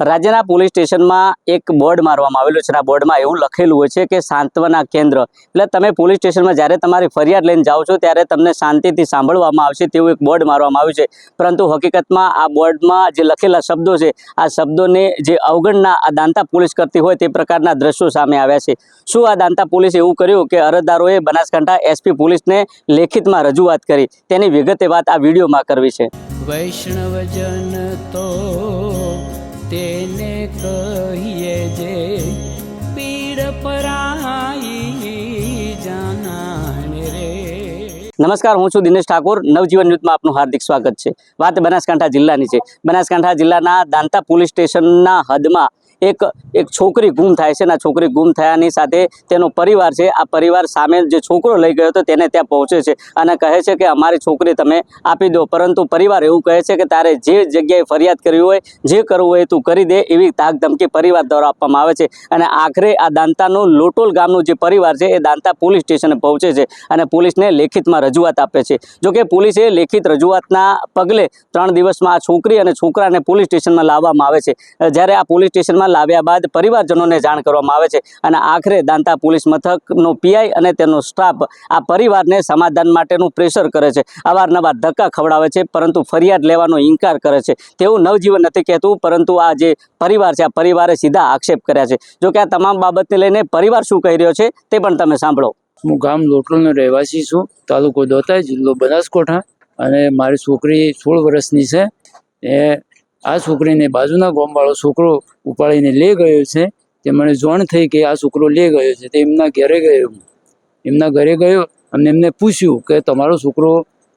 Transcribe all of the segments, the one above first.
રાજ્યના પોલીસ સ્ટેશનમાં એક બોર્ડ મારવામાં આવેલું છે આ બોર્ડમાં એવું લખેલું હોય છે કે સાંત્વના કેન્દ્ર. એટલે તમે પોલીસ સ્ટેશનમાં જ્યારે તમારી ફરિયાદ લઈને જાઓ છો ત્યારે તમને શાંતિથી સાંભળવામાં આવશે તેવું એક બોર્ડ મારવામાં આવ્યું છે. પરંતુ હકીકતમાં આ બોર્ડમાં જે લખેલા શબ્દો છે, આ શબ્દોને જે અવગણના આ દાંતા પોલીસ કરતી હોય તે પ્રકારના દ્રશ્યો સામે આવ્યા છે. શું આ દાંતા પોલીસે એવું કર્યું કે અરજદારોએ બનાસકાંઠા એસપી પોલીસને લેખિતમાં રજૂઆત કરી? તેની વિગતે વાત આ વિડીયોમાં કરવી છે. વૈષ્ણવજન તો તેને કહીએ જે પીડ પરાઈ જાનાને રે. નમસ્કાર, હું છું દિનેશ ઠાકોર. નવજીવન ન્યૂઝમાં આપનું હાર્દિક સ્વાગત છે. વાત બનાસકાંઠા જિલ્લાની છે. બનાસકાંઠા જિલ્લાના દાંતા પોલીસ સ્ટેશનના હદમાં એક એક છોકરી ગુમ થાય છે અને છોકરી ગુમ થયાની સાથે તેનો પરિવાર છે, આ પરિવાર સામે જે છોકરો લઈ ગયો હતો તેને ત્યાં પહોંચે છે અને કહે છે કે અમારી છોકરી તમે આપી દો. પરંતુ પરિવાર એવું કહે છે કે તારે જે જગ્યાએ ફરિયાદ કરવી હોય, જે કરવું હોય તું કરી દે એવી તાક ધમકી પરિવાર દ્વારા આપવામાં આવે છે. અને આખરે આ દાંતાનું લોટોલ ગામનું જે પરિવાર છે એ દાંતા પોલીસ સ્ટેશને પહોંચે છે અને પોલીસને લેખિતમાં રજૂઆત આપે છે. જોકે પોલીસે લેખિત રજૂઆતના પગલે ત્રણ દિવસમાં આ છોકરી અને છોકરાને પોલીસ સ્ટેશનમાં લાવવામાં આવે છે. જ્યારે આ પોલીસ સ્ટેશનમાં લાવ્યા બાદ પરિવારજનોને જાણ કરવામાં આવે છે અને આખરે દાંતા પોલીસ મથકનો પીઆઈ અને તેનો સ્ટાફ આ પરિવારને સમાધાન માટેનું પ્રેશર કરે છે. અવારનવાર ધક્કા ખવડાવે છે, પરંતુ ફરિયાદ લેવાનો ઇનકાર કરે છે. તેવું નવજીવન નથી કહેતું, પરંતુ આ જે પરિવાર છે, આ પરિવારે સીધા આક્ષેપ કર્યા છે. જોકે આ તમામ બાબતને લઈને પરિવાર શું કહી રહ્યો છે તે પણ તમે સાંભળો. હું ગામ લોટલનો રહેવાસી છું, તાલુકો દોતા જિલ્લો બનાસકાંઠા અને મારી છોકરી સોળ વર્ષની છે. એ આ છોકરીને બાજુના ગામવાળો છોકરો ઉપાડીને લઈ ગયો છે. તે મને જોણ થઈ કે આ છોકરો લઈ ગયો છે. તે એમના ઘરે ગયો. એમના ઘરે ગયો અને એમને પૂછ્યું કે તમારો છોકરો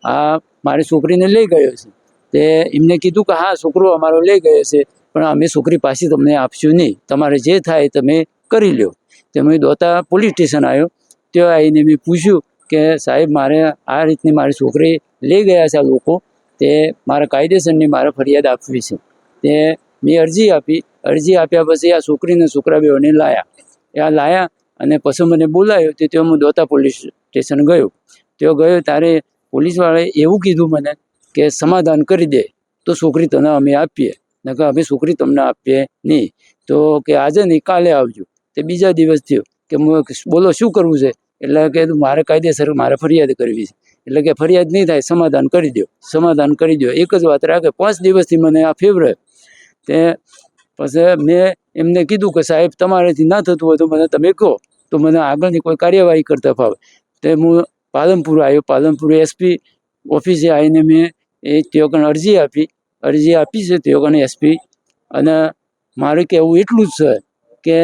આ મારી છોકરીને લઈ ગયો છે. તે એમને કીધું કે હા, છોકરો અમારો લઈ ગયો છે, પણ અમે છોકરી પાછી તમને આપશું નહીં. તમારે જે થાય તમે કરી લો તે મેં દોતા પોલીસ સ્ટેશન આવ્યો. ત્યાં આવીને મેં પૂછ્યું કે સાહેબ, મારે આ રીતની મારી છોકરી લઈ ગયા છે આ લોકો. તે મારે કાયદેસરની મારે ફરિયાદ આપવી છે. તે મેં અરજી આપી. અરજી આપ્યા પછી આ છોકરીને છોકરા બેઓને લાયા આ લાયા અને પછી મને બોલાયો તે ત્યાં હું દોતા પોલીસ સ્ટેશન ગયો. તેઓ ગયો ત્યારે પોલીસવાળાએ એવું કીધું મને કે સમાધાન કરી દે, તો છોકરી તને અમે આપીએ. નકર અમે છોકરી તમને આપીએ નહીં. તો કે આજે નહીં, કાલે આવજો. તે બીજા દિવસ થયો કે બોલો શું કરવું છે? એટલે કે મારે કાયદેસર મારે ફરિયાદ કરવી છે. એટલે કે ફરિયાદ નહીં થાય, સમાધાન કરી દો સમાધાન કરી દો એક જ વાત રાખે, પાંચ દિવસથી મને આ ફેવર તે પછી મેં એમને કીધું કે સાહેબ, તમારાથી ના થતું હોય તો મને તમે કહો. તો મને આગળની કોઈ કાર્યવાહી કરતા ફાવે. તે હું પાલનપુર આવ્યો. પાલનપુર એસપી ઓફિસે આવીને મેં એ તેઓ અરજી આપી. અરજી આપી છે તેઓ એસપી. અને મારે કહેવું એટલું જ છે કે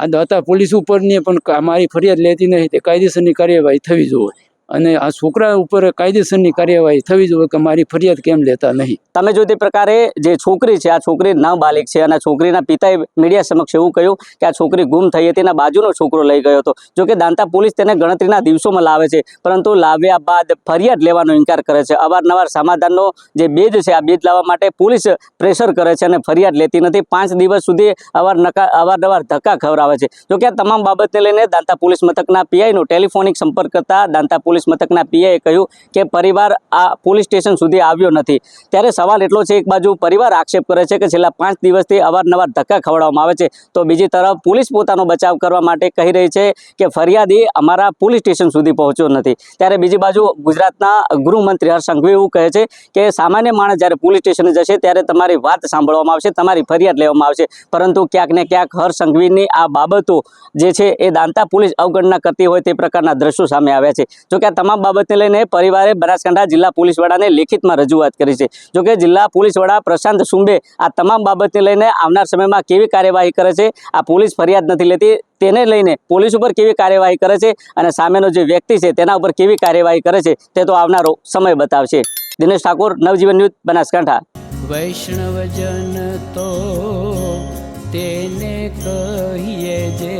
આ દાતા પોલીસ ઉપરની પણ અમારી મારી ફરિયાદ લેતી નહીં તે કાયદેસરની કાર્યવાહી થવી જોઈએ. અને આ છોકરા ઉપર કાયદેસરની કાર્યવાહી થવી જોઈએ કે મારી ફરિયાદ કેમ લેતા નહીં. તમે જો તે પ્રકારે જે છોકરી છે, આ છોકરી નાબાલિક છે અને છોકરીના પિતાએ મીડિયા સમક્ષ એવું કહ્યું કે આ છોકરી ગુમ થઈ હતી એના બાજુનો છોકરો લઈ ગયો હતો. જો કે દાંતા પોલીસ તેને ગણતરીના દિવસોમાં લાવે છે, પરંતુ લાવ્યા બાદ ફરિયાદ લેવાનો ઇનકાર કરે છે. અવારનવાર સમાધાનનો જે બેજ છે, આ બેજ લાવવા માટે પોલીસ પ્રેશર કરે છે અને ફરિયાદ લેતી નથી. પાંચ દિવસ સુધી અવાર નકા, અવારનવાર ધક્કા ખવડાવે છે. જો કે આ તમામ બાબતને લઈને દાંતા પોલીસ મથકના પીઆઈનો ટેલિફોનિક સંપર્ક કરતા દાંતા પોલીસ મથકના પીએએ કહ્યું કે પરિવાર આ પોલીસ સ્ટેશન સુધી આવ્યો નથી. ત્યારે સવાલ એટલો છે, એક બાજુ પરિવાર આક્ષેપ કરે છે કે છેલ્લા પાંચ દિવસથી અવારનવાર ધક્કા ખવડાવવામાં આવે છે. તો બીજી તરફ પોલીસ પોતાનો બચાવ કરવા માટે કહી રહી છે કે ફરિયાદી અમારા પોલીસ સ્ટેશન સુધી પહોંચ્યો નથી. ત્યારે બીજી બાજુ ગુજરાતના ગૃહમંત્રી હર્ષ સંઘવી એવું કહે છે કે સામાન્ય માણસ જ્યારે પોલીસ સ્ટેશને જશે ત્યારે તમારી વાત સાંભળવામાં આવશે, તમારી ફરિયાદ લેવામાં આવશે. પરંતુ ક્યાંક ને ક્યાંક હર્ષ સંઘવીની આ બાબતો જે છે એ દાંતા પોલીસ અવગણના કરતી હોય તે પ્રકારના દ્રશ્યો સામે આવ્યા છે. જોકે આ તમામ બાબતને લઈને પરિવારે બનાસકાંઠા જિલ્લા પોલીસ વડાને લેખિતમાં રજૂઆત કરી છે. જોકે જિલ્લા પોલીસ વડા પ્રશાંત સુંબે આ તમામ બાબતને લઈને આવનાર સમયમાં કેવી કાર્યવાહી કરે છે, આ પોલીસ ફરિયાદ નથી લેતી, તેને લઈને પોલીસ ઉપર કેવી કાર્યવાહી કરે છે અને સામેનો જે વ્યક્તિ છે તેના ઉપર કેવી કાર્યવાહી કરે છે તે તો આવનારો સમય બતાવશે. દિનેશ ઠાકોર, નવજીવન ન્યૂઝ, બનાસકાંઠા. વૈષ્ણવજન તો તેને કહીએ જે